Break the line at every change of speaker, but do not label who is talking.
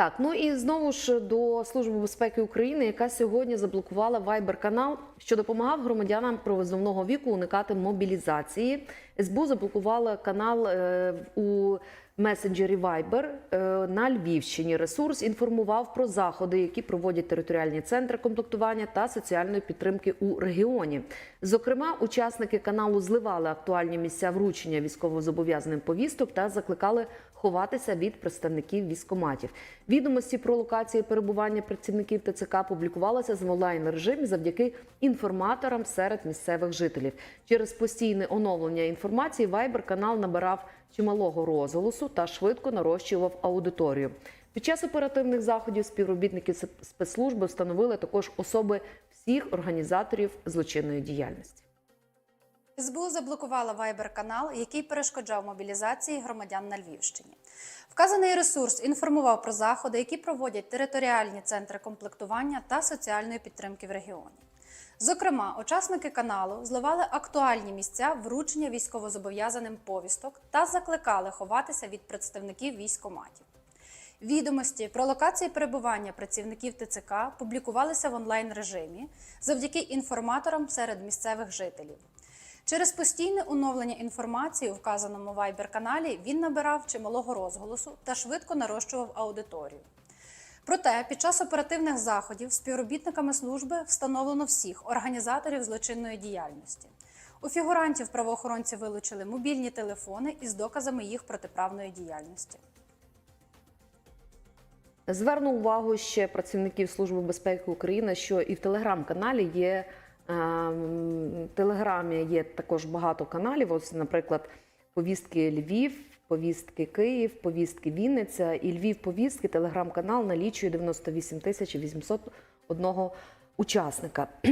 Так, ну і знову ж до Служби безпеки України, яка сьогодні заблокувала Вайбер-канал, що допомагав громадянам призовного віку уникати мобілізації. СБУ заблокувала канал е, у месенджері Viber е, на Львівщині. Ресурс інформував про заходи, які проводять територіальні центри комплектування та соціальної підтримки у регіоні. Зокрема, учасники каналу зливали актуальні місця вручення військовозобов'язаним повісток та закликали ховатися від представників військоматів. Відомості про локації перебування працівників ТЦК публікувалися в онлайн режимі завдяки інформаторам серед місцевих жителів. Через постійне оновлення інформації Viber канал набирав чималого розголосу та швидко нарощував аудиторію. Під час оперативних заходів співробітники спецслужби встановили також особи всіх організаторів злочинної діяльності.
СБУ заблокувала Viber-канал, який перешкоджав мобілізації громадян на Львівщині. Вказаний ресурс інформував про заходи, які проводять територіальні центри комплектування та соціальної підтримки в регіоні. Зокрема, учасники каналу зливали актуальні місця вручення військовозобов'язаним повісток та закликали ховатися від представників військоматів. Відомості про локації перебування працівників ТЦК публікувалися в онлайн режимі завдяки інформаторам серед місцевих жителів. Через постійне оновлення інформації у вказаному Viber-каналі він набирав чималого розголосу та швидко нарощував аудиторію. Проте під час оперативних заходів співробітниками служби встановлено всіх організаторів злочинної діяльності. У фігурантів правоохоронці вилучили мобільні телефони із доказами їх протиправної діяльності.
Зверну увагу ще працівників Служби безпеки України, що і в телеграм-каналі є ем, в телеграмі є також багато каналів. Ось, наприклад, повістки Львів, повістки Київ, повістки Вінниця і Львів повістки. Телеграм-канал налічує 98 тисяч 801 учасника.